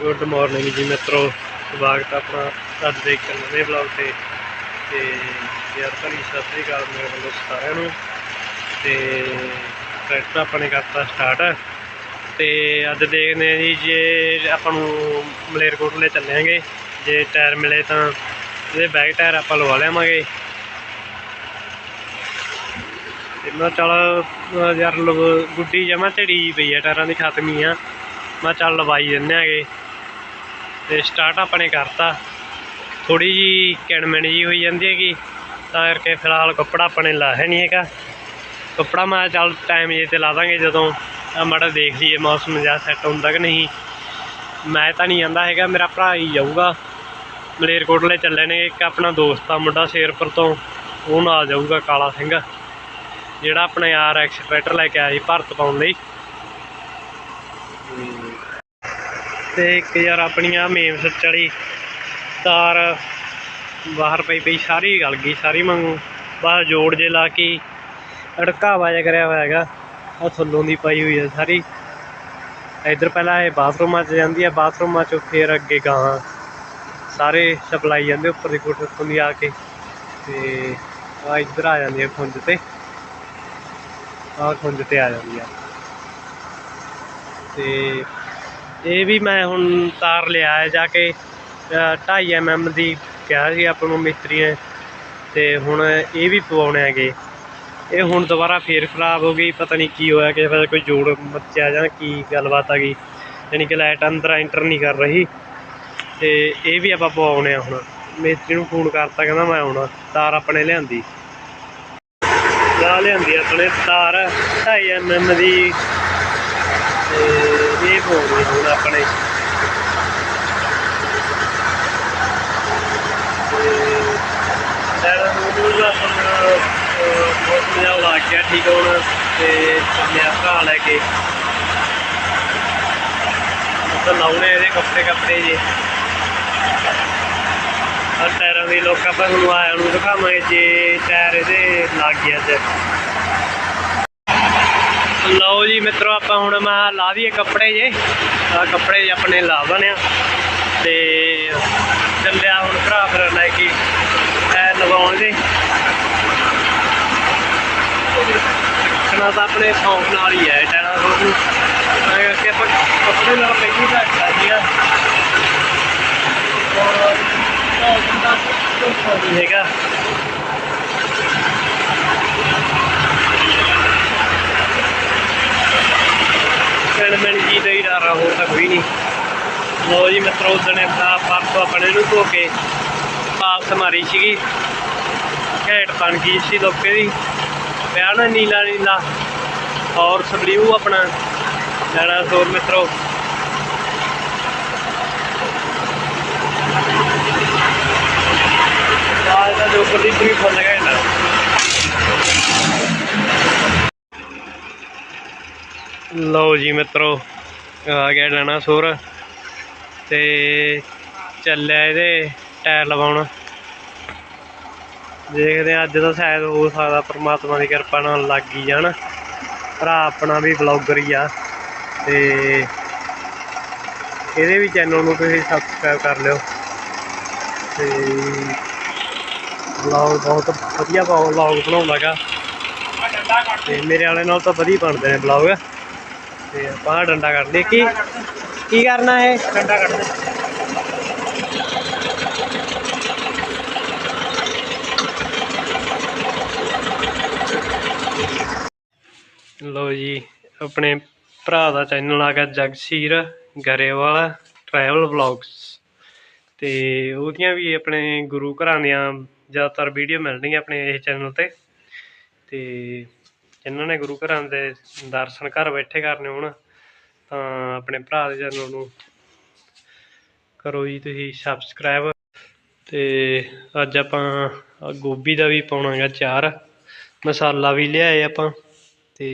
Good morning ਜੀ ਮਿੱਤਰੋ, ਸਵਾਗਤ ਆਪਣਾ ਅੱਜ ਦੇ ਇੱਕ ਨਵੇਂ ਵਲੌਗ ਤੇ। ਤੇ ਯਾਰ ਭਲੀ ਸਤਿ ਸ੍ਰੀ ਅਕਾਲ ਮੇਰੇ ਵੱਲੋਂ ਸਾਰਿਆਂ ਨੂੰ। ਤੇ ਟਰੈਕਟਰ ਆਪਾਂ ਨੇ ਕਰਤਾ ਸਟਾਰਟ ਤੇ ਅੱਜ ਦੇਖਦੇ ਹਾਂ ਜੀ ਜੇ ਆਪਾਂ ਨੂੰ ਮਲੇਰਕੋਟਲੇ ਚੱਲਾਂਗੇ ਜੇ ਟਾਇਰ ਮਿਲੇ ਤਾਂ ਇਹਦੇ ਬੈਕ ਟਾਇਰ ਆਪਾਂ ਲਵਾ ਲਿਆਵਾਂਗੇ। ਤੇ ਮੈਂ ਚੱਲ ਯਾਰ ਗੁੱਡੀ ਜਮਾ ਢੜੀ ਪਈ ਆ ਟਾਇਰਾਂ ਦੀ, ਖਤਮੀ ਆ। ਮੈਂ ਚੱਲ ਲਵਾਈ ਦਿੰਦੇ ਆਗੇ। ਤੇ ਸਟਾਰਟ ਆਪਾਂ ਨੇ ਕਰਤਾ। ਥੋੜੀ ਜੀ ਕਿਣਮਿਣ ਜੀ ਹੋਈ ਜਾਂਦੀ ਹੈਗੀ, ਤਾਂ ਕਰਕੇ ਫਿਲਹਾਲ ਕੱਪੜਾ ਆਪਾਂ ਨੇ ਲਾਇਆ ਨਹੀਂ ਹੈਗਾ। ਕੱਪੜਾ ਮੈਂ ਚੱਲ ਟਾਈਮ ਜੇ ਤੇ ਲਾ ਦਾਂਗੇ ਜਦੋਂ। ਆ ਮਾੜਾ ਦੇਖ ਲਈਏ ਮੌਸਮ ਜਾਂ ਸੈੱਟ ਹੁੰਦਾ ਕਿ ਨਹੀਂ। ਮੈਂ ਤਾਂ ਨਹੀਂ ਜਾਂਦਾ ਹੈਗਾ, ਮੇਰਾ ਭਰਾ ਹੀ ਜਾਊਗਾ। ਮਲੇਰਕੋਟਲੇ ਚੱਲੇ ਨੇ ਇੱਕ ਆਪਣਾ ਦੋਸਤ ਆ ਮੁੰਡਾ ਸ਼ੇਰਪੁਰ ਤੋਂ। ਉਹ ਨਾਲ ਜਾਊਗਾ ਕਾਲਾ ਸਿੰਘ, ਜਿਹੜਾ ਆਪਣੇ ਆਰ ਐਕਸ ਟਰੈਕਟਰ ਲੈ ਕੇ ਆਇਆ ਸੀ ਭਰਤ ਪਾਉਣ ਲਈ। ਤੇ ਇੱਕ ਯਾਰ ਆਪਣੀਆਂ ਮੇਮ ਸੱਚ ਵਾਲੀ ਤਾਰ ਬਾਹਰ ਪਈ ਪਈ, ਸਾਰੀ ਗਲ ਗਈ, ਸਾਰੀ ਵਾਂਗੂ। ਬਾਹਰ ਜੋੜ ਜੇ ਲਾ ਕੇ ਅੜਕਾਵਾ ਜਿਹਾ ਕਰਿਆ ਹੋਇਆ ਹੈਗਾ। ਆ ਥੱਲੋਂ ਦੀ ਪਾਈ ਹੋਈ ਹੈ ਸਾਰੀ। ਇਧਰ ਪਹਿਲਾਂ ਇਹ ਬਾਥਰੂਮਾਂ 'ਚ ਜਾਂਦੀ ਹੈ ਬਾਥਰੂਮਾਂ 'ਚੋਂ ਫੇਰ ਅੱਗੇ ਗਾਂ ਸਾਰੇ ਸਪਲਾਈ ਜਾਂਦੇ ਉੱਪਰ ਦੀ ਕੋਠੇ ਤੋਂ ਦੀ ਆ ਕੇ। ਤੇ ਆ ਇੱਧਰ ਆ ਜਾਂਦੀ ਹੈ ਖੁੰਝ ਤੇ। ਆ ਖੁੰਝ ਤੇ ਆ ਜਾਂਦੀ ਆ। ਤੇ ਇਹ ਵੀ ਮੈਂ ਹੁਣ ਤਾਰ ਲਿਆ ਹੈ ਜਾ ਕੇ 2.5 mm ਦੀ ਕਿਹਾ ਸੀ ਆਪਾਂ ਨੂੰ ਮਿਸਤਰੀ ਨੇ, ਤੇ ਹੁਣ ਇਹ ਵੀ ਪਵਾਉਣੇ ਹੈਗੇ। ਇਹ ਹੁਣ ਦੁਬਾਰਾ ਫੇਰ ਖਰਾਬ ਹੋ ਗਈ, ਪਤਾ ਨਹੀਂ ਕੀ ਹੋਇਆ ਕਿ ਫਿਰ ਕੋਈ ਜੋੜ ਮੱਚਿਆ ਜਾਂ ਕੀ ਗੱਲਬਾਤ ਆ ਗਈ। ਯਾਨੀ ਕਿ ਲਾਈਟ ਅੰਦਰ ਐਂਟਰ ਨਹੀਂ ਕਰ ਰਹੀ, ਤੇ ਇਹ ਵੀ ਆਪਾਂ ਪਵਾਉਣੇ ਆ ਹੁਣ। ਮਿਸਤਰੀ ਨੂੰ ਫੋਨ ਕਰਤਾ, ਕਹਿੰਦਾ ਮੈਂ ਆਉਣਾ ਤਾਰ ਆਪਣੇ ਲਿਆਂਦੀ। ਲਾ ਲਿਆਂਦੀ ਆਪਣੇ ਤਾਰ 2.5 mm ਦੀ। ਤੇ ਇਹ ਪਾਉਣੀ ਹੁਣ ਆਪਣੇ ਤੇ ਉਹਨੂੰ ਆਪਣਾ ਬਹੁਤ ਮਜ਼ਾ ਲੱਗ ਗਿਆ ਠੀਕ ਹੁਣ ਤੇ ਚੱਲਿਆ ਭਰਾ ਲੈ ਕੇ ਤਾਂ ਲਾਉਣੇ ਇਹਦੇ ਕੱਪੜੇ ਕੱਪੜੇ ਜੇ ਆ ਟਾਇਰਾਂ ਦੀ ਲੋਕ ਆਪਾਂ ਨੂੰ ਆਇਆ ਨੂੰ ਦਿਖਾਵਾਂਗੇ ਜੇ ਟਾਇਰ ਇਹਦੇ ਲੱਗ ਗਿਆ ਤੇ। ਲਓ ਜੀ ਮਿੱਤਰੋ ਆਪਾਂ ਹੁਣ ਮੈਂ ਲਾ ਦਈਏ ਕੱਪੜੇ ਜੇ ਆ ਕੱਪੜੇ ਜੇ ਆਪਣੇ ਲਾ ਦਨੇ ਆ ਤੇ ਚੱਲਿਆ ਹੁਣ ਭਰਾ ਫਿਰ ਲੈ ਕੇ ਟਾਇਰ ਲਵਾਉਣ ਦੇ ਰੱਖਣਾ ਤਾਂ ਆਪਣੇ ਸ਼ੌਂਕ ਨਾਲ ਹੀ ਹੈ ਟਾਇਰਾਂ ਦਾ ਨੂੰ ਮੈਂ ਕਰਕੇ ਆਪਾਂ ਕੱਪੜੇ ਨਾਲ ਪਹਿਲੀ ਘੱਟ ਲਾਦੀ ਆ ਔਰ ਉਹ ਬੰਦਾ ਕੋਈ ਹੈਗਾ ਕਹਿਣ ਮੈਂ ਜੀ ਦਾ ਹੀ ਡਰ ਆ ਹੋਰ ਤਾਂ ਕੋਈ ਨਹੀਂ। ਲੋ ਜੀ ਮਿੱਤਰੋ ਉਦਣੇ ਪਰਸੋਂ ਆਪਣੇ ਨੂੰ ਧੋ ਕੇ ਪਾਸ ਮਾਰੀ ਸੀਗੀ। ਘੇਟ ਬਣ ਗਈ ਸੀ ਲੋਕੇ ਦੀ। ਪਿਆ ਨਾ ਨੀਲਾ ਨੀਲਾ ਔਰ ਸਬਲੀਊ ਆਪਣਾ। ਲੈਣਾ ਸੋਰ ਮਿੱਤਰੋ। ਆਜ ਦਾ ਜੋ ਉੱਪਰ ਦੀ ਪੂਰੀ ਫੁੱਲ ਘੰਟਾ ਲਓ ਜੀ ਮਿੱਤਰੋ, ਆ ਗਿਆ ਡਾਇਨਾਸੌਰ ਤੇ ਚੱਲਿਆ ਇਹਦੇ ਟਾਇਰ ਲਵਾਉਣ। ਦੇਖਦੇ ਹਾਂ ਅੱਜ ਤਾਂ ਸ਼ਾਇਦ ਹੋ ਸਕਦਾ ਪਰਮਾਤਮਾ ਦੀ ਕਿਰਪਾ ਨਾਲ ਲੱਗ ਹੀ ਜਾਣ। ਭਰਾ ਆਪਣਾ ਵੀ ਬਲੌਗਰ ਹੀ ਆ ਤੇ ਇਹਦੇ ਵੀ ਚੈਨਲ ਨੂੰ ਤੁਸੀਂ ਸਬਸਕ੍ਰਾਈਬ ਕਰ ਲਿਓ। ਤੇ ਬਲੌਗ ਬਹੁਤ ਵਧੀਆ ਬਲੌਗ ਬਣਾਉਂਦਾਗਾ ਤੇ ਮੇਰੇ ਵਾਲੇ ਨਾਲ ਤਾਂ ਵਧੀਆ ਬਣਦੇ ਨੇ ਬਲੌਗ ਤੇ ਆਹ ਡੰਡਾ ਕੱਢ ਲਈ ਕੀ ਕੀ ਕਰਨਾ ਹੈ ਡੰਡਾ ਕੱਢ ਦੇ ਲੋ ਜੀ ਆਪਣੇ ਭਰਾ ਦਾ ਚੈਨਲ ਆ ਗਿਆ ਜਗਸੀਰ ਗਰੇਵਾਲ ਟਰੈਵਲ ਵਲੌਗਸ ਤੇ ਉਹਦੀਆਂ ਵੀ ਆਪਣੇ ਗੁਰੂ ਘਰਾਂ ਦੀਆਂ ਜ਼ਿਆਦਾਤਰ ਵੀਡੀਓ ਮਿਲਣਗੀਆਂ ਆਪਣੇ ਇਸ ਚੈਨਲ ਤੇ। ਤੇ ਜਿਨ੍ਹਾਂ ਨੇ ਗੁਰੂ ਘਰਾਂ ਦੇ ਦਰਸ਼ਨ ਘਰ ਬੈਠੇ ਕਰਨੇ ਹੋਣ, ਤਾਂ ਆਪਣੇ ਭਰਾ ਦੇ ਚੈਨਲ ਨੂੰ ਕਰੋ ਜੀ ਤੁਸੀਂ ਸਬਸਕ੍ਰਾਈਬ ਤੇ ਅੱਜ ਆਪਾਂ ਗੋਭੀ ਦਾ ਵੀ ਪਾਉਣਾ ਹੈਗਾ ਚਾਰ, ਮਸਾਲਾ ਵੀ ਲਿਆਏ ਆਪਾਂ, ਤੇ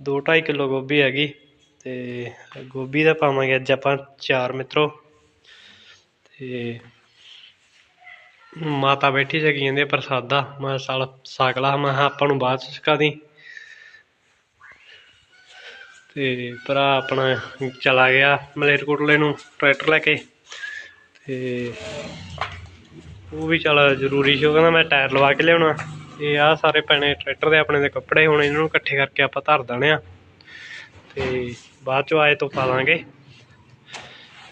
2.5 ਕਿਲੋ ਗੋਭੀ ਹੈਗੀ, ਤੇ ਗੋਭੀ ਦਾ ਪਾਵਾਂਗੇ ਅੱਜ ਆਪਾਂ ਚਾਰ ਮਿੱਤਰੋ। ਤੇ ਮਾਤਾ ਬੈਠੀ ਸੀ ਕਹਿੰਦੇ ਪ੍ਰਸਾਦਾ। ਮੈਂ ਸਾਲ ਸਾਕਲਾ ਮੈਂ ਕਿਹਾ, ਆਪਾਂ ਨੂੰ ਬਾਅਦ ਚ ਸਿਖਾ ਦੀ ਤੇ ਭਰਾ ਆਪਣਾ ਚਲਾ ਗਿਆ ਮਲੇਰਕੋਟਲੇ ਨੂੰ ਟਰੈਕਟਰ ਲੈ ਕੇ। ਤੇ ਉਹ ਵੀ ਚੱਲ ਜ਼ਰੂਰੀ ਸੀ। ਉਹ ਕਹਿੰਦਾ, ਮੈਂ ਟਾਇਰ ਲਵਾ ਕੇ ਲਿਆਉਣਾ। ਇਹ ਆਹ ਸਾਰੇ ਪੈਣੇ ਟਰੈਕਟਰ ਦੇ ਆਪਣੇ ਦੇ ਕੱਪੜੇ ਹੁਣ ਇਹਨਾਂ ਨੂੰ ਇਕੱਠੇ ਕਰਕੇ ਆਪਾਂ ਧਰ ਦੇਣੇ ਆ। ਤੇ ਬਾਅਦ ਚੋਂ ਆਏ ਤੋਂ ਪਾ ਲਾਂਗੇ।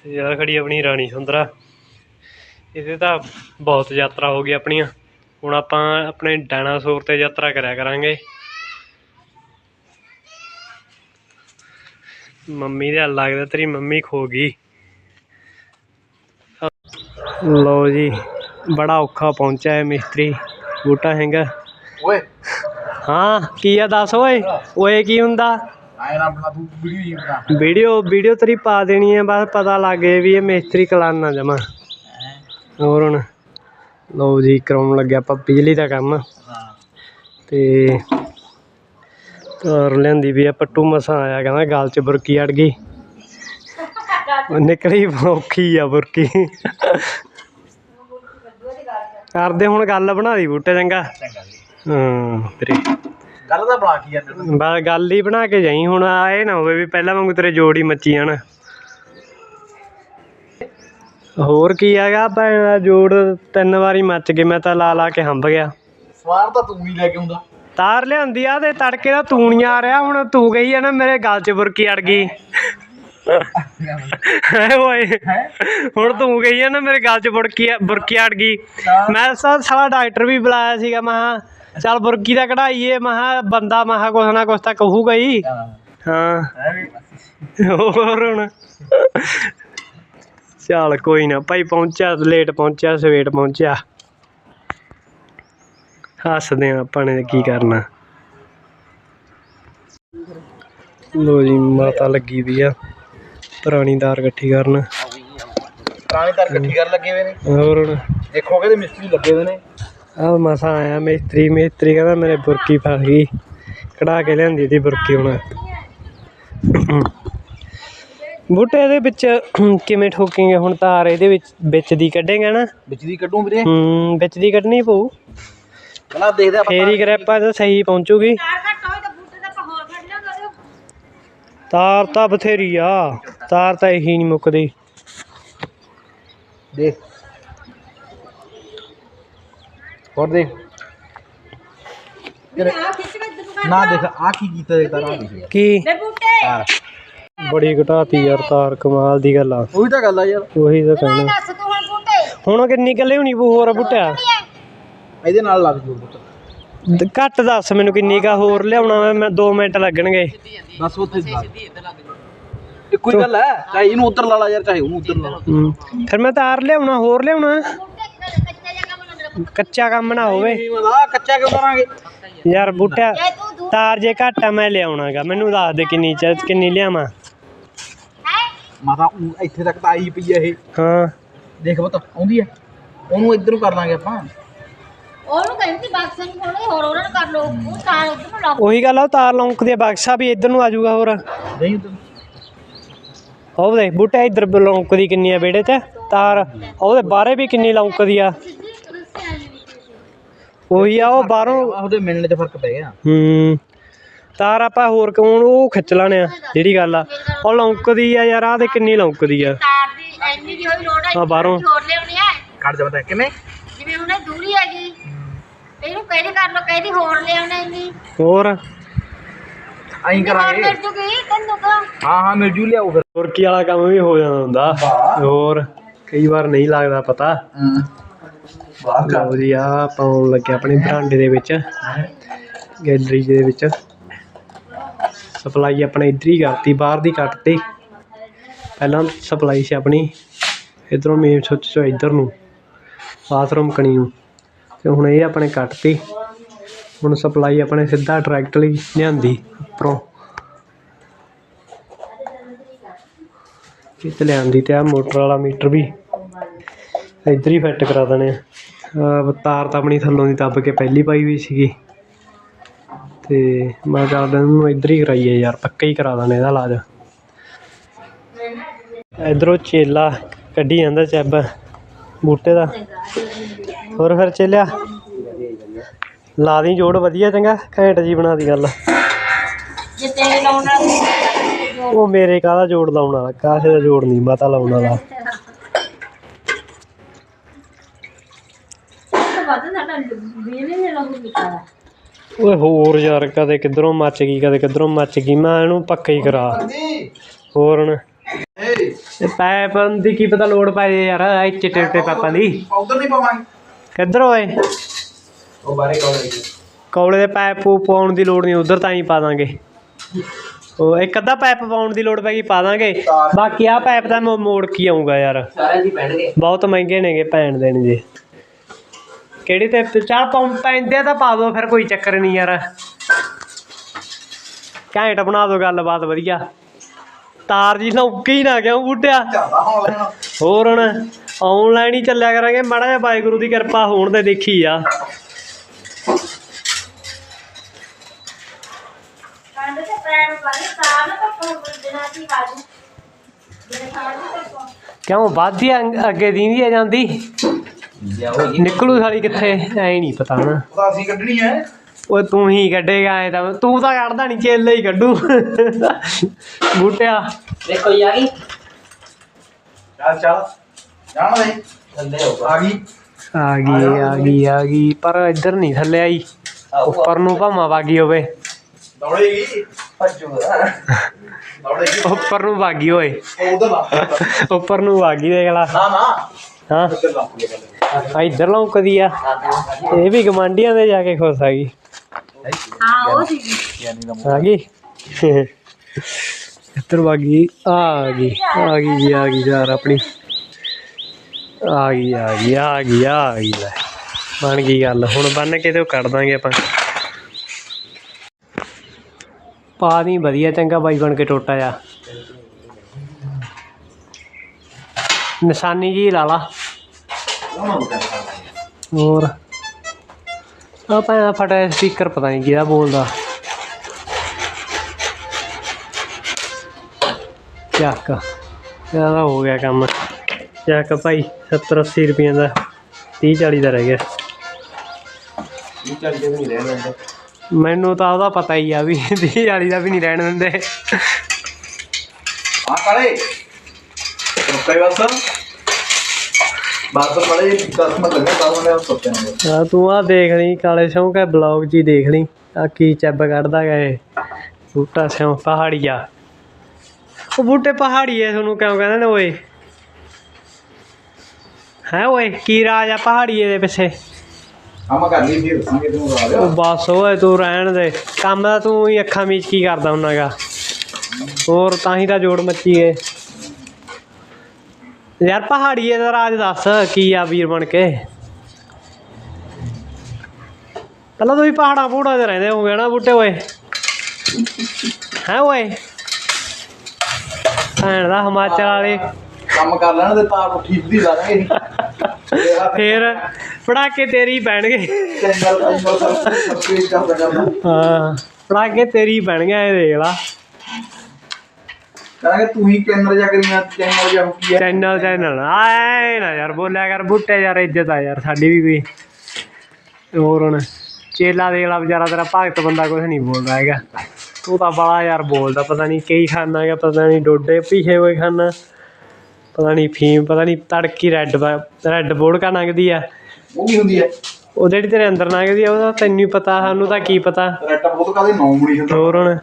ਯਾਰ ਆਹ ਖੜੀ ਆਪਣੀ ਰਾਣੀ ਸੁੰਦਰਾ। ਇਹਦੇ ਤਾਂ ਬਹੁਤ ਯਾਤਰਾ ਹੋ ਗਈ ਆਪਣੀਆਂ। ਹੁਣ ਆਪਾਂ ਆਪਣੇ ਡਾਇਨਾਸੌਰ ਤੇ ਯਾਤਰਾ ਕਰਿਆ ਕਰਾਂਗੇ। ਮੰਮੀ ਦੇ ਲੱਗਦਾ ਤੇਰੀ ਮੰਮੀ ਖੋ ਗਈ। ਲਓ ਜੀ ਬੜਾ ਔਖਾ ਪਹੁੰਚਿਆ ਹੈ ਮਿਸਤਰੀ ਬੂਟਾ ਹੈਗਾ ਓਏ। ਹਾਂ ਕੀ ਆ ਦੱਸ ਓਏ? ਓਏ ਕੀ ਹੁੰਦਾ? ਵੀਡੀਓ ਵੀਡੀਓ ਵੀਡੀਓ ਤੇਰੀ ਪਾ ਦੇਣੀ ਹੈ ਬਸ ਪਤਾ ਲੱਗ ਵੀ ਇਹ ਮਿਸਤਰੀ ਕਲਾਨਾ ਜਮਾ। ਹੋਰ ਹੁਣ ਲਓ ਜੀ ਕਰਾਉਣ ਲੱਗਿਆ ਆਪਾਂ ਬਿਜਲੀ ਦਾ ਕੰਮ। ਤੇ ਤਾਰ ਲਿਆਂਦੀ ਵੀ ਆ ਪੱਟੂ ਮਸਾਂ ਆਇਆ ਕਹਿੰਦਾ ਗਲ 'ਚ ਬੁਰਕੀ ਅੜ ਗਈ। ਨਿਕਲੀ ਔਖੀ ਆ ਬੁਰਕੀ। ਕਰਦੇ ਹੁਣ ਗੱਲ ਬਣਾ ਦੀ ਬੂਟੇ ਚੰਗਾ? ਹਾਂ ਤੇਰੀ ਗੱਲ ਤਾਂ ਬਣਾ ਕੀ ਜਾਂਦੇ ਤੂੰ ਬਸ ਗੱਲ ਹੀ ਬਣਾ ਕੇ ਜਾਈ ਹੁਣ ਆਏ ਨਾ ਹੋਵੇ ਵੀ ਪਹਿਲਾਂ ਵਾਂਗੂ ਤੇਰੇ ਜੋੜ ਹੀ ਮੱਚੀ ਜਾਣ। ਹੋਰ ਕੀ ਹੈਗਾ? ਭੈਣ ਦਾ ਜੋੜ ਤਿੰਨ ਵਾਰੀ ਮੱਚ ਗਏ ਮੈਂ ਤਾਂ ਲਾ ਲਾ ਕੇ ਹੰਬ ਗਿਆ। ਸਵਾਰ ਤਾਂ ਤੂੰ ਹੀ ਲੈ ਕੇ ਆਉਂਦਾ। ਤਾਰ ਲਿਆਂਦੀ ਆ ਤੇ ਤੜਕੇ ਦਾ ਤੂਣੀਆਂ ਆ ਰਿਹਾ ਹੁਣ ਤੂੰ ਗਈ ਆ ਨਾ ਮੇਰੇ ਗਲ 'ਚ ਬੁਰਕੀ ਅੜ ਗਈ। ਹੈ ਓਏ ਹੁਣ ਤੂੰ ਗਈ ਆ ਨਾ ਮੇਰੇ ਗਲ 'ਚ ਬੁਰਕੀ ਬੁਰਕੀ ਅੜ ਗਈ। ਮੈਂ ਸਾ ਸਾਲਾ ਡਾਕਟਰ ਵੀ ਬੁਲਾਇਆ ਸੀਗਾ ਮੈਂ ਕਿਹਾ ਚੱਲ ਬੁਰਕੀ ਦਾ ਕਢਾਈਏ ਮੈਂ ਕਿਹਾ ਬੰਦਾ ਮੈਂ ਕਿਹਾ ਕੁਛ ਨਾ ਕੁਛ ਤਾਂ ਕਹੂਗਾ ਹੀ। ਹਾਂ। ਹੋਰ ਹੁਣ? ਚੱਲ ਕੋਈ ਨਾ ਭਾਈ ਪਹੁੰਚਿਆ ਲੇਟ ਪਹੁੰਚਿਆ ਸਵੇਟ ਪਹੁੰਚਿਆ। ਹੱਸਦੇ ਆ ਆਪਾਂ ਨੇ ਕੀ ਕਰਨਾ। ਲੋ ਜੀ ਮਾਤਾ ਲੱਗੀ ਵੀ ਆ। ਪੁਰਾਣੀ ਦਾਰ ਇਕੱਠੀ ਕਰਨ। ਪੁਰਾਣੇ ਤਾਰ ਇਕੱਠੀ ਕਰ ਲੱਗੇ ਹੋਏ ਨੇ। ਹੋਰ ਹੁਣ? ਦੇਖੋ ਕਿਤੇ ਮਿਸਤਰੀ ਲੱਗੇ ਹੋਏ ਨੇ। ਆ ਮਸਾ ਆਇਆ ਮੇਸਤਰੀ ਮੇਸਤਰੀ ਕਹਿੰਦਾ ਮੇਰੇ ਬੁਰਕੀ ਫਸ ਗਈ। ਕਢਾ ਕੇ ਲਿਆਂਦੀ ਦੀ ਬੁਰਕੀ ਹੁਣ। ਬੂਟੇ ਇਹਦੇ ਵਿੱਚ ਕਿਵੇਂ ਠੋਕੇਂਗੇ? ਹੁਣ ਤਾਰ ਇਹਦੇ ਵਿੱਚ ਵਿੱਚ ਦੀ ਕੱਢੇਗਾ ਨਾ। ਵਿੱਚ ਦੀ ਕੱਢੂ ਵੀਰੇ। ਹੂੰ ਵਿੱਚ ਦੀ ਕੱਢਣੀ ਪਊ। ਪਹਿਲਾਂ ਦੇਖਦੇ ਆਪਾਂ ਫੇਰ ਗ੍ਰੈਪਾਂ ਤੇ ਸਹੀ ਪਹੁੰਚੂਗੀ। ਤਾਰ ਤਾਂ ਬਥੇਰੀ ਆ। ਤਾਰ ਤਾਂ ਇਹੀ ਨਹੀਂ ਮੁੱਕਦੀ। ਦੇਖ। ਹੋਰ ਦੇਖ। ਨਾ ਦੇਖ ਆ ਕੀ ਕੀਤਾ ਦੇਖ ਤਾਰ ਆ ਦੇਖ ਕੀ? ਤਾਰ। ਬੜੀ ਘਟਾਤੀ ਯਾਰ ਤਾਰ ਕਮਾਲ ਦੀ ਗੱਲ ਆ। ਉਹੀ ਤਾਂ ਗੱਲ ਆ ਯਾਰ। ਉਹੀ ਤਾਂ ਕਹਿਣਾ। ਹੁਣ ਕਿੰਨੀ ਕੱਲੇ ਹੋਣੀ ਹੋਰ ਬੁੱਟਿਆ? ਇਹਦੇ ਨਾਲ ਲੱਗ ਜੂ ਪੁੱਤ ਦ- ਘੱਟ ਦੱਸ ਮੈਨੂੰ ਕਿੰਨੀ ਕਾ ਹੋਰ ਲਿਆਉਣਾ ਵਾ, ਮੈਂ 2 ਮਿੰਟ ਲੱਗਣਗੇ। ਬਸ ਉੱਥੇ ਲੱਗ ਇੱਕੋ ਹੀ ਗੱਲ ਹੈ ਚਾਹੇ ਇਹਨੂੰ ਉੱਧਰ ਲਾ ਲਾ ਯਾਰ ਚਾਹੇ ਉਹਨੂੰ ਉੱਧਰ ਲਾ ਲਾ। ਹੂੰ। ਫਿਰ ਮੈਂ ਤਾਰ ਲਿਆਉਣਾ ਹੋਰ ਲਿਆਉਣਾ? ਕੱਚਾ ਕੰਮ ਨਾ ਹੋਵੇ। ਨਹੀਂ ਮਦਾ ਕੱਚਾ ਕਿਉਂ ਕਰਾਂਗੇ? ਯਾਰ ਬੂਟਿਆ ਤਾਰ ਜੇ ਘੱਟ ਆ ਮੈਂ ਲਿਆਉਣਾਗਾ। ਮੈਨੂੰ ਦੱਸ ਦੇ ਕਿੰਨੀ ਚ ਕਿੰਨੀ ਲਿਆਵਾਂ। ਮਾਤਾ ਊਂ ਇੱਥੇ ਤੱਕ ਤਾਂ ਆਈ ਪਈ ਆ ਇਹ। ਹਾਂ। ਦੇਖ ਪੁੱਤ ਆਉਂਦੀ ਆ। ਉਹਨੂੰ ਇੱਧਰ ਕਰ ਲਾਂਗੇ ਆਪਾਂ। ਉਹਨੂੰ ਕਹਿੰਦੀ ਬਾਕਸ ਨੂੰ ਹੋਰ ਉਹਨਾਂ ਨੂੰ ਕਰ ਲਓ। ਉਹ ਤਾਂ ਉਧਰ ਨੂੰ ਲੱਗ ਉਹੀ ਗੱਲ ਆ ਉਹ ਤਾਰ ਲੌਂਕਦੀ ਆ ਬਕਸਾ ਵੀ ਇੱਧਰ ਨੂੰ ਆ ਜਾਊਗਾ ਹੋਰ। ਨਹੀਂ ਉੱਧਰ ਉਹ ਦੇਖ ਬੂਟਾ ਇੱਧਰ ਲੌਂਕਦੀ ਕਿੰਨੀ ਆ ਵਿਹੜੇ 'ਚ। ਤਾਰ ਉਹਦੇ ਬਾਹਰੇ ਵੀ ਕਿੰਨੀ ਲੌਂਕਦੀ ਆ। ਉਹੀ ਆ ਉਹ ਬਾਹਰੋਂ ਉਹਦੇ ਮਿਲਣੇ ਤੇ ਫ਼ਰਕ ਪੈ ਗਿਆ। ਹੂੰ। ਤਾਰ ਆਪਾਂ ਹੋਰ ਕਿਉਂ ਉਹ ਖਿੱਚ ਲਾਣੇ ਆ ਜਿਹੜੀ ਗੱਲ ਆ। ਉਹ ਲੌਂਕਦੀ ਆ ਯਾਰ ਆ ਤੇ ਕਿੰਨੀ ਲੌਂਕਦੀ ਆ। ਤਾਰ ਦੀ ਐਨੀ ਦੀ ਹੋਈ ਲੋੜ ਹੈ ਆ ਬਾਹਰੋਂ ਹੋਰ ਲਿਆਉਣੀ ਹੈ ਕੱਢ ਜਾ ਪਤਾ ਕਿਵੇਂ? ਜਿਵੇਂ ਉਹਨੇ ਦੂਰੀ ਹੈਗੀ। ਇਹਨੂੰ ਕਹਿਦੀ ਕਰ ਲੋ ਕਹਿਦੀ ਹੋਰ ਲਿਆਉਣਾ ਇੰਨੀ? ਹੋਰ? ਐਂ ਕਰਾਂਗੇ। ਮਿਲ ਜੂਗੀ ਤੈਨੂੰ ਕੋ ਹਾਂ ਹਾਂ ਮਿਲ ਜੂ ਲਿਆਓ ਫਿਰ। ਬੁਰਕੀ ਵਾਲਾ ਕੰਮ ਵੀ ਹੋ ਜਾਂਦਾ ਹੁੰਦਾ। ਹੋਰ ਕਈ ਵਾਰ ਨਹੀਂ ਲੱਗਦਾ ਪਤਾ। ਬਾਹਰ ਲਓ ਜੀ ਆ ਪਾਉਣ ਲੱਗੇ ਆਪਣੇ ਬਰਾਂਡੇ ਦੇ ਵਿੱਚ। ਗੈਲਰੀ ਦੇ ਵਿੱਚ। ਸਪਲਾਈ ਆਪਣੇ ਇੱਧਰ ਹੀ ਕਰਤੀ, ਬਾਹਰ ਦੀ ਕੱਟਤੀ। ਪਹਿਲਾਂ ਸਪਲਾਈ ਸੀ ਆਪਣੀ, ਇੱਧਰੋਂ ਮੇਨ ਸੁੱਚ ਚੋਂ ਇੱਧਰ ਨੂੰ ਬਾਥਰੂਮ ਕਣੀ ਨੂੰ ਤੇ ਹੁਣ ਇਹ ਆਪਣੇ ਕੱਟਤੀ। ਹੁਣ ਸਪਲਾਈ ਆਪਣੇ ਸਿੱਧਾ ਡਾਇਰੈਕਟਲੀ ਲਿਆਂਦੀ, ਉੱਪਰੋਂ। ਇੱਥੇ ਲਿਆਂਦੀ ਤੇ ਆ ਮੋਟਰ ਵਾਲਾ ਮੀਟਰ ਵੀ। ਇੱਧਰ ਹੀ ਫਿੱਟ ਕਰਾ ਦੇਣੇ ਆ। ਤਾਰ ਤਾਂ ਆਪਣੀ ਥੱਲੋਂ ਦੀ ਦੱਬ ਕੇ ਪਹਿਲੀ ਪਾਈ ਹੋਈ ਸੀਗੀ। ਤੇ ਮੈਂ ਚੱਲਦਾ ਇਹਨੂੰ ਇੱਧਰ ਹੀ ਕਰਾਈਏ ਯਾਰ, ਪੱਕਾ ਹੀ ਕਰਾ ਦੇਣੇ ਇਹਦਾ ਇਲਾਜ। ਇਧਰੋਂ ਚੇਲਾ ਕੱਢੀ ਜਾਂਦਾ ਚੱਬ ਬੂਟੇ ਦਾ। ਹੋਰ ਫਿਰ ਚੇਲਿਆ, ਲਾ ਦੀ ਜੋੜ ਵਧੀਆ ਚੰਗਾ, ਘੈਂਟ ਜੀ ਬਣਾ ਦੀ ਗੱਲ। ਜੇ ਤੇਰੇ ਲਾਉਣਾ ਉਹ ਮੇਰੇ ਕਾਹਦਾ ਜੋੜ ਲਾਉਣ ਵਾਲਾ ਕਾਸੇ ਦਾ ਜੋੜ ਨਹੀਂ, ਮਾਤਾ ਲਾਉਣ ਵਾਲਾ। ਵੱਧ ਸਾਡਾ ਬਿਜਲੀ ਨੇ ਲਾਗੂ ਕੀਤਾ ਓਏ ਹੋਰ ਯਾਰ ਕਦੇ ਕਿੱਧਰੋਂ ਮੱਚ ਗਈ ਕਦੇ ਕਿੱਧਰੋਂ ਮੱਚ ਗਈ ਮੈਂ ਇਹਨੂੰ ਪੱਕਾ ਹੀ ਕਰਾ। ਹੋਰ ਹੁਣ? ਏ ਇਹ ਪੈਪ ਦੀ ਕੀ ਪਤਾ ਲੋੜ ਪੈ ਜੇ ਯਾਰ ਇਹ ਚਿੱਟੇ ਚਿੱਟੇ ਪੈਪਾਂ ਦੀ। ਪਾਊਡਰ ਨਹੀਂ ਪਾਵਾਂਗੇ। ਕਿੱਧਰ ਓਏ? ਉਹ ਬਾਰੇ ਕੌਣ ਹੈ ਕੌਲੇ ਦੇ ਪੈਪ ਪਾਉਣ ਦੀ ਲੋੜ ਨਹੀਂ ਉਧਰ ਤਾਂ ਹੀ ਪਾ ਦਾਂਗੇ। ਉਹ ਇੱਕ ਅੱਧਾ ਪੈਪ ਪਾਉਣ ਦੀ ਲੋੜ ਪੈਗੀ ਪਾ ਦਾਂਗੇ। ਬਾਕੀ ਆ ਪੈਪ ਤਾਂ ਮੈਂ ਮੋੜ ਕੀ ਆਉਂਗਾ ਯਾਰ। ਸਾਰਿਆਂ ਦੀ ਪੈਣਗੇ। ਬਹੁਤ ਮਹਿੰਗੇ ਨੇਗੇ ਭੈਣ ਦੇਣ ਜੇ ਕਿਹੜੀ ਤੇ ਚਾਰ ਪਾਉਂ ਪੈਂਦੇ ਤਾਂ ਪਾ ਦੋ ਫਿਰ ਕੋਈ ਚੱਕਰ ਨਹੀਂ ਯਾਰ। ਘੈਂਟ ਬਣਾ ਦੋ ਗੱਲਬਾਤ ਵਧੀਆ। ਤਾਰ ਜੀ ਲੌਕੇ ਹੀ ਨਾ ਕਿਉਂ ਬੂਟਿਆ? ਜ਼ਿਆਦਾ ਹੋਣ ਲੈਣਾ ਹੋਰ ਹੁਣ ਆਨਲਾਈਨ ਹੀ ਚੱਲਿਆ ਕਰਾਂਗੇ ਮਾੜਾ ਜਿਹਾ ਵਾਹਿਗੁਰੂ ਦੀ ਕਿਰਪਾ ਹੋਣ ਤੇ ਦੇਖੀ ਆ। ਕੰਡ ਤੇ ਪੈਣ ਵਾਲੇ ਕਿਉਂ ਵਾਧੀ ਅੱਗੇ ਦੀਂਦੀ ਆ ਜਾਂਦੀ? ਨਿਕਲੂ ਸਾਲੀ ਕਿੱਥੇ? ਐ ਨਹੀਂ ਪਤਾ ਨਾ। ਅਸੀਂ ਕੱਢਣੀ ਹੈ ਓਏ ਤੂੰ ਹੀ ਕੱਢੇਗਾ ਐ ਤਾਂ। ਤੂੰ ਤਾਂ ਕੱਢਦਾ ਨਹੀਂ ਚੇਲੇ ਹੀ ਕੱਢੂ। ਬੂਟਿਆ। ਦੇਖੋ ਜੀ ਆ ਗਈ। ਚੱਲ ਚੱਲ। ਜਾਣ ਦੇ। ਥੱਲੇ ਹੋ ਆ ਗਈ। ਆ ਗਈ ਆ ਗਈ। ਆ ਗਈ। ਪਰ ਇੱਧਰ ਨਹੀਂ ਥੱਲੇ ਆਈ। ਉੱਪਰ ਨੂੰ ਭਾਵਾਂ ਵਾਗੀ ਹੋਵੇ। ਦੌੜੇਗੀ। ਭੱਜੂ ਦੌੜੇਗੀ। ਉੱਪਰ ਨੂੰ ਵਾਗੀ ਓਏ ਉਹ ਉਧਰ ਉੱਪਰ ਨੂੰ ਵਾਗੀ ਦੇਖ ਲਾ। ਨਾ ਨਾ। ਹਾਂ। ਆ ਇੱਧਰ ਲੌਂਕਦੀ ਆ। ਇਹ ਵੀ ਗਵਾਂਡੀਆਂ ਦੇ ਜਾ ਕੇ ਖੁਸ਼ ਆ ਗਈ। ਹਾਂ ਉਹ ਸੀ ਆ ਗਈ? ਇੱਧਰ ਵਾਗੀ ਆ ਗਈ ਆ ਗਈ ਜੀ ਆ ਗਈ ਯਾਰ ਆਪਣੀ। ਆ ਗਈ ਆ ਗਈ ਆ ਗਈ ਆ ਗਈ ਲੈ। ਬਣ ਗਈ ਗੱਲ। ਹੁਣ ਬੰਨ ਕੇ ਤੇ ਉਹ ਕੱਢ ਦਾਂਗੇ ਆਪਾਂ। ਪਾ ਦੀ ਵਧੀਆ ਚੰਗਾ ਬਾਈ ਬਣ ਕੇ ਟੋਟਾ ਜਾ ਨਿਸ਼ਾਨੀ ਜੀ ਲਾ ਲਾ। ਹੋਰ। ਆ ਭਾਂ ਫਟਿਆ ਸਪੀਕਰ ਪਤਾ ਨਹੀਂ ਕਿਹਦਾ ਬੋਲਦਾ। ਚੱਕ। ਇਹਦਾ ਹੋ ਗਿਆ ਕੰਮ। ਚੱਕ ਭਾਈ 70 80 ਰੁਪਏ ਦਾ 30 40 ਦਾ ਰਹਿ ਗਿਆ। ਇਹ ਚੱਲ ਕੇ ਨਹੀਂ ਰਹਿ ਲੈਂਦੇ ਮੈਨੂੰ ਤਾਂ ਉਹਦਾ ਪਤਾ ਹੀ ਆ ਵੀ 30 40 ਦਾ ਵੀ ਨਹੀਂ ਰਹਿਣ ਦਿੰਦੇ। ਆ ਕਾਲੇ। ਰੁਕੇ ਬਸ। ਬਾਤ ਬੜੇ 10 ਮਿੰਟ ਲੱਗੇ 10 ਮਿੰਟ ਸੋਚਿਆ ਨਾ ਆ ਤੂੰ ਆ ਦੇਖ ਲਈ ਕਾਲੇ ਸਿਉਂ ਕਾ ਬਲੌਗ ਜੀ ਦੇਖ ਲਈ। ਆ ਕੀ ਚੱਬ ਕੱਢਦਾ ਗਏ ਬੂਟਾ ਸਿਉਂ ਪਹਾੜੀਆ। ਉਹ ਬੂਟੇ ਪਹਾੜੀ ਐ ਤੁਹਾਨੂੰ ਕਿਉਂ ਕਹਿੰਦੇ ਨੇ ਓਏ? ਹੈ ਓਏ ਕੀ ਰਾਜ ਆ ਪਹਾੜੀਏ ਦੇ ਪਿੱਛੇ? ਆਮਾ ਕਰ ਲਈ ਫਿਰ ਦੱਸਾਂਗੇ ਤੈਨੂੰ ਆ ਉਹ ਬਸ ਓਏ ਤੂੰ ਰਹਿਣ ਦੇ। ਕੰਮ ਦਾ ਤੂੰ ਹੀ ਅੱਖਾਂ ਮੀਚ ਕੀ ਕਰਦਾ ਹੁੰਨਾਗਾ ਹੋਰ ਤਾਂ ਹੀ ਤਾਂ ਜੋੜ ਮੱਚੀ ਏ। ਯਾਰ ਪਹਾੜੀਏ ਦਾ ਰਾਜ ਦੱਸ ਕੀ ਆ ਵੀਰ ਬਣ ਕੇ? ਪਹਿਲਾਂ ਤੁਸੀਂ ਪਹਾੜਾਂ ਪੂੜਾਂ 'ਤੇ ਰਹਿੰਦੇ ਹੋਗੇ ਨਾ ਬੂਟੇ ਓਏ? ਹੈ ਓਏ? ਭੈਣ ਦਾ ਹਿਮਾਚਲ ਵਾਲੇ। ਕੰਮ ਕਰ ਲੈਣ ਦੇ ਤਾਰ ਉੱਠੀ ਦੀ ਲਾ ਦਾਂਗੇ ਫੇਰ ਪੜਾਕੇ ਤੇਰੀ ਪੈਣਗੇ। ਹਾਂ ਪੜਾਕੇ ਤੇਰੀ ਪੈਣਗੇ ਇਹ ਦੇਖ ਲਾ। ਕਰਾਂਗੇ ਤੂੰ ਹੀ ਕੈਮਰਾ ਜਾ ਕਰੀਆਂ ਚੈਨਲ ਜਾ ਕੀ ਹੈ ਚੈਨਲ ਚੈਨਲ ਆਏ ਨਾ ਯਾਰ ਬੋਲਿਆ ਕਰ ਬੁੱਟੇ ਯਾਰ ਇੱਜ਼ਤ ਆ ਯਾਰ ਸਾਡੀ ਵੀ ਕੋਈ। ਹੋਰ ਹੁਣ ਚੇਲਾ ਦੇਖ ਲਾ ਵਿਚਾਰਾ ਤੇਰਾ ਭਗਤ ਬੰਦਾ ਕੁਝ ਨਹੀਂ ਬੋਲਦਾ ਹੈਗਾ। ਤੂੰ ਤਾਂ ਬੜਾ ਯਾਰ ਬੋਲਦਾ ਪਤਾ ਨਹੀਂ ਕੀ ਖਾਣਾ ਹੈਗਾ ਪਤਾ ਨਹੀਂ ਡੋਡੇ ਪੀਹੇ ਹੋਏ ਖਾਣਾ ਪਤਾ ਨਹੀਂ ਫੀਮ ਪਤਾ ਨਹੀਂ ਤੜਕੀ ਰੈੱਡ ਰੈੱਡ ਬੋਰਡ ਕਾ ਲੰਘਦੀ ਆ। ਉਹ ਕੀ ਹੁੰਦੀ ਹੈ ਉਹ ਜਿਹੜੀ ਤੇਰੇ ਅੰਦਰ ਲੰਘਦੀ ਆ ਉਹਦਾ ਤੈਨੂੰ ਹੀ ਪਤਾ ਸਾਨੂੰ ਤਾਂ ਕੀ ਪਤਾ। ਰੈਟਾ ਬਹੁਤ ਕਾਦੇ ਨੌ ਮੁੜੀ ਹੁੰਦਾ ਹੋਰ ਹੁਣ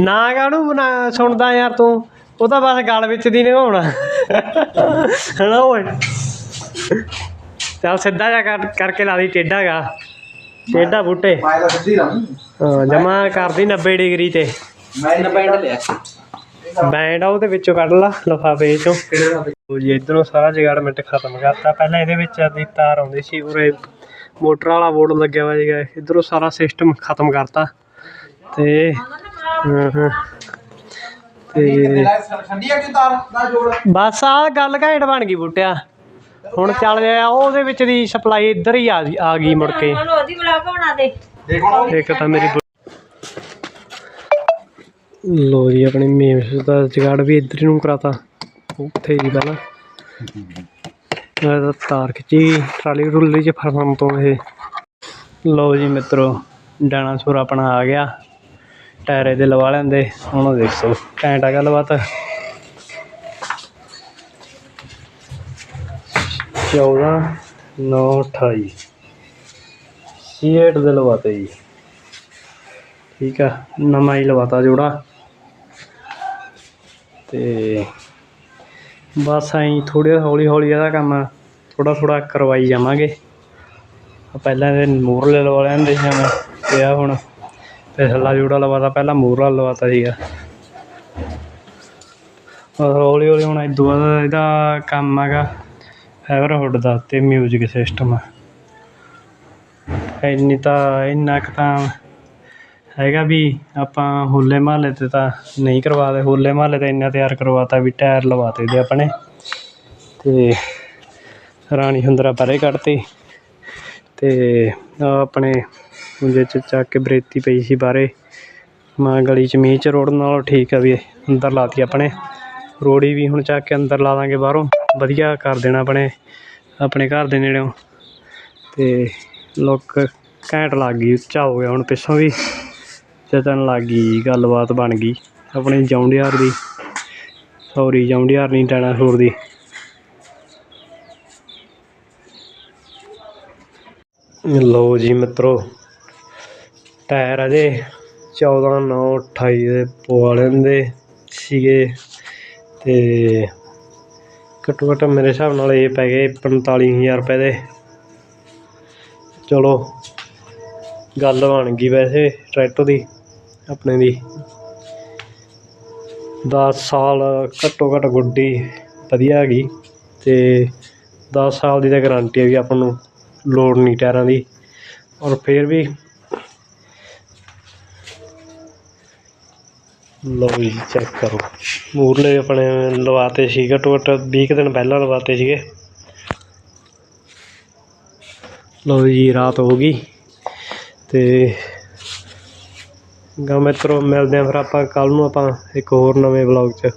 ਨਾ ਕਾਹਨੂੰ ਸੁਣਦਾ ਯਾਰ ਤੂੰ? ਉਹ ਤਾਂ ਬਸ ਗਲ ਵਿੱਚ ਦੀ ਨਿਭਾਉਣਾ। ਹਣਾ ਓਏ? ਚੱਲ ਸਿੱਧਾ ਜਾ ਕਰ ਕਰਕੇ ਲਾ ਦੀ ਟੇਢਾ ਗਾ। ਟੇਢਾ ਬੂਟੇ। ਮੈਂ ਤਾਂ ਸਿੱਧੀ ਰਾਂ ਹਾਂ ਜਮਾ ਕਰਦੀ 90 ਡਿਗਰੀ ਤੇ। ਮੈਂ ਇਹਨਾਂ ਬੈਂਡ ਲਿਆ। ਬੈਂਡ ਆ ਉਹਦੇ ਵਿੱਚੋਂ ਕੱਢ ਲਾ ਲਫਾਫੇ ਚੋਂ ਉਹ ਜੀ ਇਧਰੋਂ ਸਾਰਾ ਜਗਾੜਮੈਂਟ ਖਤਮ ਕਰਤਾ। ਪਹਿਲਾਂ ਇਹਦੇ ਵਿੱਚ ਦੀ ਤਾਰ ਆਉਂਦੀ ਸੀ ਉਰੇ ਮੋਟਰ ਵਾਲਾ ਬੋਰਡ ਲੱਗਿਆ ਹੋਇਆ ਸੀਗਾ। ਇਧਰੋਂ ਸਾਰਾ ਸਿਸਟਮ ਖਤਮ ਕਰਤਾ। ਤੇ ਹਾਂ ਹਾਂ। ਤੇ ਠੰਡੀ ਆ ਕਿ ਤਾਰ? ਦਾ ਜੋੜ। ਬਸ ਆ ਗੱਲ ਘੈਂਟ ਬਣ ਗਈ ਬੂਟਿਆ। ਹੁਣ ਚੱਲ ਜਾ ਉਹਦੇ ਵਿੱਚ ਦੀ ਸਪਲਾਈ ਇੱਧਰ ਹੀ ਆ ਗਈ- ਆ ਗਈ ਮੁੜ ਕੇ। ਉਹਨੂੰ ਉਹਦੀ ਬਣਾ ਬਣਾ ਦੇ। ਦੇਖ ਹੁਣ ਇੱਕ ਤਾਂ ਮੇਰੀ ਬੁ- ਲੋ ਜੀ ਆਪਣੀ ਮੇਮਸ ਦਾ ਜਗਾੜ ਵੀ ਇੱਧਰ ਨੂੰ ਕਰਾਤਾ। ਉੱਥੇ ਹੀ ਪਹਿਲਾਂ। ਇਹ ਤਾਂ ਤਾਰ ਖਿੱਚੀ ਟਰਾਲੀ ਰੁੱਲੀ ਚ ਫਸਣ ਤੋਂ ਇਹ। ਲੋ ਜੀ ਮਿੱਤਰੋ ਡਾਇਨਾਸੌਰ ਆਪਣਾ ਆ ਗਿਆ। ਟਾਇਰ ਇਹਦੇ ਲਵਾ ਲੈਂਦੇ, ਹੁਣ ਦੇਖੋ, ਘੈਂਟ ਆ ਗੱਲਬਾਤ। ਚੌਦਾਂ, ਨੌ, ਅਠਾਈ। ਸੀਏਟ ਦੇ ਲਵਾਤੇ ਜੀ। ਠੀਕ ਆ, ਨਵਾਂ ਹੀ ਲਵਾਤਾ ਜੋੜਾ। ਤੇ ਬਸ ਐਂ ਥੋੜੇ ਹੌਲੀ ਹੌਲੀ ਇਹਦਾ ਕੰਮ ਥੋੜਾ ਥੋੜਾ ਕਰਵਾਈ ਜਾਵਾਂਗੇ। ਪਹਿਲਾਂ ਇਹ ਮੂਰਲੇ ਲਵਾ ਲੈਂਦੇ ਸੀ ਮੈਂ ਤੇ ਆ ਹੁਣ ਪਿਛਲਾ ਜੋੜਾ ਲਵਾਤਾ, ਪਹਿਲਾਂ ਮੂਰਲਾ ਲਵਾਤਾ ਸੀਗਾ। ਹੌਲੀ ਹੌਲੀ ਹੁਣ ਇਦੋਂ ਬਾਅਦ ਇਹਦਾ ਕੰਮ ਹੈਗਾ ਫਾਈਬਰ ਹੁੱਡ ਦਾ ਤੇ ਮਿਊਜ਼ਿਕ ਸਿਸਟਮ ਇੰਨੀ ਤਾਂ, ਇੰਨਾ ਕੁ ਤਾਂ ਹੈਗਾ ਵੀ ਆਪਾਂ ਹੋਲੇ ਮਹੱਲੇ ਤੇ ਤਾਂ ਨਹੀਂ ਕਰਵਾਦੇ ਹੋਲੇ ਮਹੱਲੇ ਤੇ ਇੰਨਾ ਤਿਆਰ ਕਰਵਾਤਾ ਵੀ ਟਾਇਰ ਲਵਾਤੇ ਦੇ ਆਪਣੇ। ਤੇ ਰਾਣੀ ਹੁੰਦਰਾ ਪਰੇ ਕੱਢਤੀ। ਤੇ ਆਪਣੇ ਜਿਸ ਚ ਚੱਕ ਕੇ ਬਰੇਤੀ ਪਈ ਸੀ ਬਾਹਰੇ। ਮੈਂ ਗਲੀ ਚ ਮੀਂਹ ਚ ਰੋੜਨ ਨਾਲੋਂ ਠੀਕ ਆ ਵੀ ਅੰਦਰ ਲਾਤੀ ਆਪਣੇ। ਰੋੜੀ ਵੀ ਹੁਣ ਚੱਕ ਕੇ ਅੰਦਰ ਲਾ ਦਾਂਗੇ ਬਾਹਰੋਂ। ਵਧੀਆ ਕਰ ਦੇਣਾ ਆਪਣੇ ਆਪਣੇ ਘਰ ਦੇ ਨੇੜਿਓਂ। ਅਤੇ ਲੁੱਕ ਘੈਂਟ ਲੱਗ ਗਈ, ਉੱਚਾ ਹੋ ਗਿਆ ਹੁਣ ਪਿੱਛੋਂ ਵੀ। ਚੱਲਣ ਲੱਗ ਗਈ, ਗੱਲਬਾਤ ਬਣ ਗਈ। ਆਪਣੀ ਜੌਂਡੀਆਰ ਦੀ। ਸੌਰੀ ਜੌਂਡੀਆਰ ਨਹੀਂ, ਡਾਇਨਾਸੌਰ ਦੀ। ਲੋ ਜੀ ਮਿੱਤਰੋ ਟਾਇਰ ਅਜੇ 14 9 28 ਦੇ ਪਵਾ ਲੈਂਦੇ ਸੀਗੇ। ਤੇ ਘੱਟੋ ਘੱਟ ਮੇਰੇ ਹਿਸਾਬ ਨਾਲ ਇਹ ਪੈ ਗਏ 45000 ਰੁਪਏ ਦੇ। ਚਲੋ, ਗੱਲ ਬਣ ਗਈ ਵੈਸੇ ਟਰੈਕਟਰ ਦੀ, ਆਪਣੇ ਦੀ। 10 ਸਾਲ ਘੱਟੋ ਘੱਟ ਗੁੱਡੀ ਵਧੀਆ ਹੈਗੀ ਤੇ 10 ਸਾਲ ਦੀ ਤਾਂ ਗਾਰੰਟੀ ਹੈ ਵੀ ਆਪਾਂ ਨੂੰ ਲੋੜ ਨਹੀਂ ਟਾਇਰਾਂ ਦੀ। ਔਰ ਫਿਰ ਵੀ ਲਓ ਜੀ ਚੈੱਕ ਕਰੋ। ਮੂਰਲੇ ਆਪਣੇ ਲਵਾਤੇ ਸੀ, ਘੱਟੋ ਘੱਟ 20 ਕੁ ਦਿਨ ਪਹਿਲਾਂ ਲਵਾਤੇ ਸੀਗੇ। ਲਓ ਜੀ, ਰਾਤ ਹੋ ਗਈ। ਤੇ ਗਾ ਮਿੱਤਰੋ, ਮਿਲਦੇ ਆ ਫਿਰ ਆਪਾਂ ਕੱਲ ਨੂੰ ਆਪਾਂ ਇੱਕ ਹੋਰ ਨਵੇਂ ਵਲੌਗ 'ਚ।